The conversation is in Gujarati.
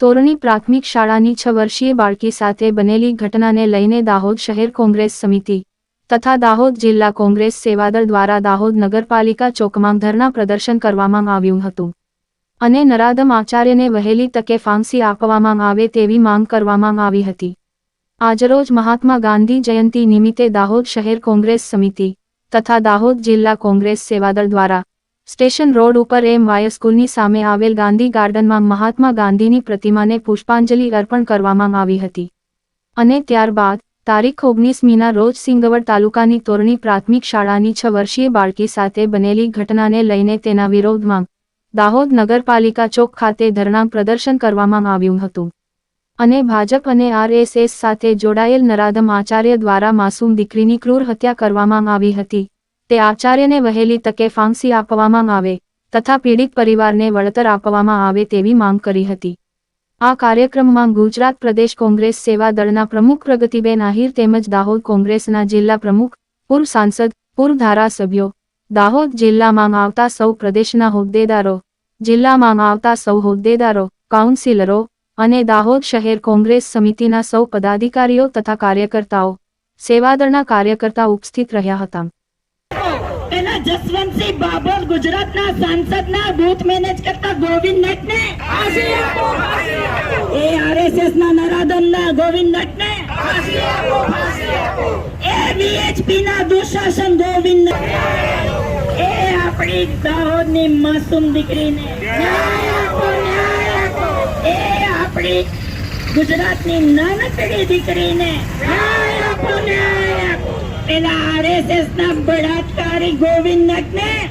તોરણી પ્રાથમિક શાળાની છ વર્ષીય બાળકી સાથે બનેલી ઘટનાને લઈને દાહોદ શહેર કોંગ્રેસ સમિતિ તથા દાહોદ જિલ્લા કોંગ્રેસ સેવાદળ દ્વારા દાહોદ નગરપાલિકા ચોકમાં ધરના પ્રદર્શન કરવામાં આવ્યું હતું અને નરાદમ આચાર્યને વહેલી તકે ફાંસી આપવામાં આવે તેવી માંગ કરવામાં આવી હતી. આજરોજ મહાત્મા ગાંધી જયંતિ નિમિત્તે દાહોદ શહેર કોંગ્રેસ સમિતિ તથા દાહોદ જિલ્લા કોંગ્રેસ સેવાદળ દ્વારા સ્ટેશન રોડ ઉપર એમ વાય સ્કૂલની સામે આવેલ ગાંધી ગાર્ડનમાં મહાત્મા ગાંધીની પ્રતિમાને પુષ્પાંજલિ અર્પણ કરવામાં આવી હતી. અને ત્યારબાદ, તારીખ ઓગણીસમીના રોજ સિંગવડ તાલુકાની તોરણી પ્રાથમિક શાળાની છ વર્ષીય બાળકી સાથે બનેલી ઘટનાને લઈને તેના વિરોધમાં દાહોદ નગરપાલિકા ચોક ખાતે ધરણા પ્રદર્શન કરવામાં આવ્યું હતું. અને ભાજપ અને આરએસએસ સાથે જોડાયેલ નરાધમ આચાર્ય દ્વારા માસૂમ દીકરીની ક્રૂર હત્યા કરવામાં આવી હતી. તે આચાર્યને વહેલી તકે ફાંસી આપવામાં આવે તથા પીડિત પરિવારને વળતર આપવામાં આવે તેવી માંગ કરી હતી. આ કાર્યક્રમમાં ગુજરાત પ્રદેશ કોંગ્રેસ સેવા દળના પ્રમુખ પ્રગતિબેન આહિર તેમજ દાહોદ કોંગ્રેસના જિલ્લા પ્રમુખ, પૂર્વ સાંસદ, પૂર્વ ધારાસભ્યો, દાહોદ જિલ્લામાં આવતા સૌ પ્રદેશના હોદ્દેદારો, જિલ્લામાં આવતા સૌ હોદ્દેદારો, કાઉન્સિલરો અને દાહોદ શહેર કોંગ્રેસ સમિતિના સૌ પદાધિકારીઓ તથા કાર્યકર્તાઓ સેવાદળના કાર્યકર્તા ઉપસ્થિત રહ્યા હતા. એના જસવંતસિંહ બાબર ગુજરાતના સાંસદના બૂથ મેનેજ કરતા ગોવિંદ નટને. એ આરએસએસ ના નરાધમના ગોવિંદ નટને. એ વીએચપી ના દુશાસન ગોવિંદ. એ આપણી દાહોદની માસૂમ દીકરીને. એ આપણી ગુજરાતની નાનકડી દીકરીને. ન્યાય આપો ન્યાય પેલા આરએસએસ ના બળાત્કારી ગોવિંદ નટને